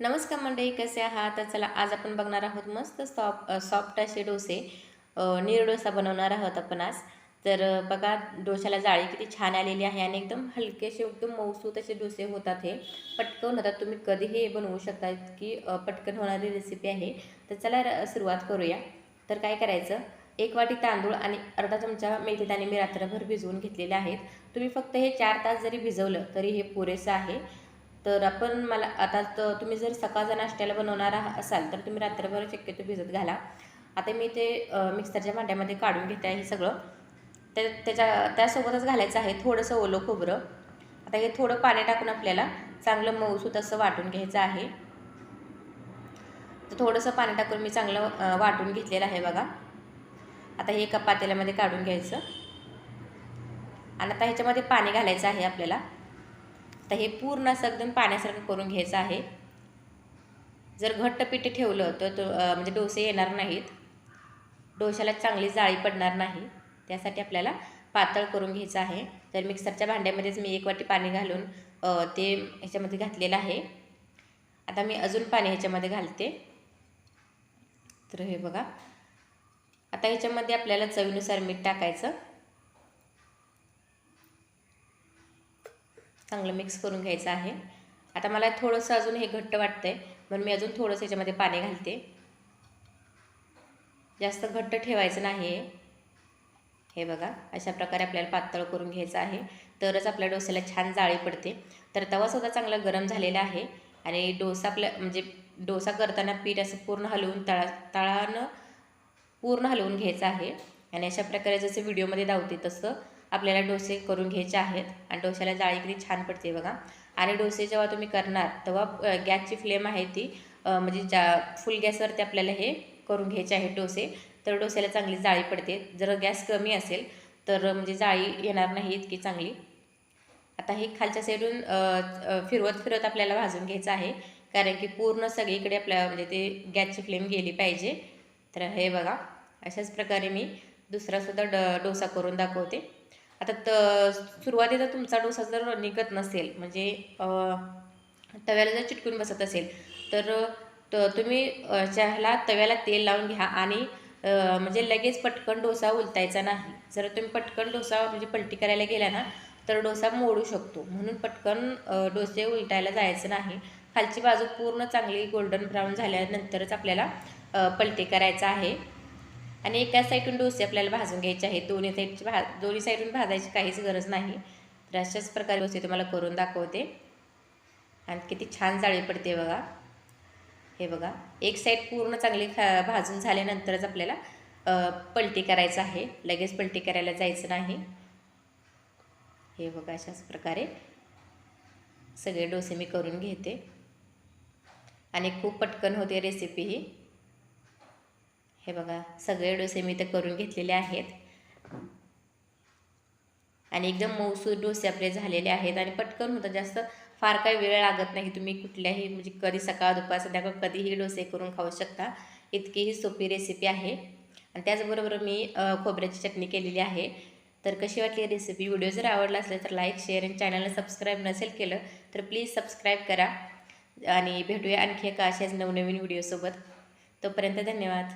नमस्कार मंडळी कसे आहात? तर चला आज आपण बघणार आहोत मस्त सॉफ्ट सॉफ्ट असे डोसे. निरडोसा नीर डोसा बनवणार आहोत आपण आज. तर बघा डोशाला जाळी किती छान आलेली आहे आणि एकदम हलकेसे एकदम मऊसूत असे डोसे होतात हे. पटकन होतात. तुम्ही कधीही बनवू शकता की पटकन होणारी रेसिपी आहे. तर चला र- सुरुवात करूया. तर काय करायचं? एक वाटी तांदूळ आणि अर्धा चमचा मेथी दाणे मी रात्रभर भिजवून घेतलेले आहेत. तुम्ही फक्त हे चार तास जरी भिजवलं तरी हे पुरेसं आहे. तर आपण मला आता तर तुम्ही जर सकाळचा नाश्त्याला बनवणार आहा- असाल तर तुम्ही रात्रभर शक्यतो भिजत घाला. आता मी ते मिक्सरच्या भांड्यामध्ये काढून घेते आहे हे सगळं. त्या त्याच्या त्यासोबतच घालायचं आहे थोडंसं ओलं खोबरं. आता हे थोडं पाणी टाकून आपल्याला चांगलं मऊसूत असं वाटून घ्यायचं आहे. तर थोडंसं पाणी टाकून मी चांगलं वाटून घेतलेलं आहे बघा. आता हे एका पातेल्यामध्ये काढून घ्यायचं. आणि आता ह्याच्यामध्ये पाणी घालायचं आहे आपल्याला. तर हे पूर्ण असं एकदम पाण्यासारखं करून घ्यायचं आहे. जर घट्ट पीठ ठेवलं तर तो म्हणजे डोसे येणार नाहीत. डोशाला चांगली जाळी पडणार नाही. त्यासाठी आपल्याला पातळ करून घ्यायचं आहे. तर मिक्सरच्या भांड्यामध्येच मी एक वाटी पाणी घालून ते ह्याच्यामध्ये घातलेलं आहे. आता मी अजून पाणी ह्याच्यामध्ये घालते. तर हे बघा. आता ह्याच्यामध्ये आपल्याला चवीनुसार मीठ टाकायचं. चांगलं मिक्स करून घ्यायचं आहे. आता मला थोडंसं अजून हे घट्ट वाटतं आहे म्हणून मी अजून थोडंसं याच्यामध्ये पाणी घालते. जास्त घट्ट ठेवायचं नाही आहे हे बघा अशा प्रकारे आपल्याला पातळ करून घ्यायचं आहे. तरच आपल्या डोस्याला छान जाळी पडते. तर तवासुद्धा चांगला गरम झालेला आहे. आणि डोसा आपल्या म्हणजे डोसा करताना पीठ असं पूर्ण हलवून तळा तळानं पूर्ण हलवून घ्यायचं आहे. आणि अशा प्रकारे जसं व्हिडिओमध्ये धावते तसं आपल्याला डोसे करून घ्यायचे आहेत आणि डोश्याला जाळी किती छान पडते बघा. आणि डोसे जेव्हा तुम्ही करणार तेव्हा गॅसची फ्लेम आहे ती म्हणजे ज्या फुल गॅसवरती आपल्याला हे करून घ्यायचे आहेत डोसे तर डोस्याला चांगली जाळी पडते. जर गॅस कमी असेल तर म्हणजे जाळी येणार नाही इतकी चांगली. आता हे खालच्या साईडून फिरवत फिरवत आपल्याला भाजून घ्यायचं आहे कारण की पूर्ण सगळीकडे आपल्या म्हणजे ते गॅसची फ्लेम गेली पाहिजे. तर हे बघा अशाच प्रकारे मी दुसरासुद्धा ड डोसा करून दाखवते. आता त सुरुवातीचा तुमचा डोसा जर निघत नसेल म्हणजे तव्याला जर चिटकून बसत असेल तर त तुम्ही चहाला ह्याला तव्याला तेल लावून घ्या आणि म्हणजे लगेच पटकन डोसा उलटायचा नाही. जर तुम्ही पटकन डोसा म्हणजे पलटी करायला गेला ना तर डोसा मोडू शकतो. म्हणून पटकन डोसे उलटायला जायचं नाही. खालची बाजू पूर्ण चांगली गोल्डन ब्राऊन झाल्यानंतरच आपल्याला पलटी करायचं आहे. आणि एका साईडून डोसे आपल्याला भाजून घ्यायचे आहेत. दोन्ही साईडची भा दोन्ही साईडून भाजायची काहीच गरज नाही. तर अशाच प्रकारे डोसे तुम्हाला करून दाखवते. आणि किती छान जाळी पडते बघा. हे बघा. एक साईड पूर्ण चांगली खा भाजून झाल्यानंतरच आपल्याला पलटी करायचं आहे. लगेच पलटी करायला जायचं नाही. हे बघा अशाच प्रकारे सगळे डोसे मी करून घेते. आणि खूप पटकन होते रेसिपी ही. हे बघा सगळे डोसे मी इथं करून घेतलेले आहेत. आणि एकदम मऊसूर डोसे आपले झालेले आहेत. आणि पटकन होतं जास्त फार काही वेळ लागत नाही. तुम्ही कुठल्याही म्हणजे कधी सकाळ दुपार संध्याकाळ कधीही डोसे करून खाऊ शकता. इतकी ही सोपी रेसिपी आहे. आणि त्याचबरोबर मी खोबऱ्याची चटणी केलेली आहे. तर कशी वाटली रेसिपी व्हिडिओ जर आवडला असेल तर लाईक शेअर आणि चॅनलला सबस्क्राईब नसेल केलं तर प्लीज सबस्क्राईब करा. आणि भेटूया आणखी एका अशाच नवनवीन व्हिडिओसोबत तोपर्यंत धन्यवाद.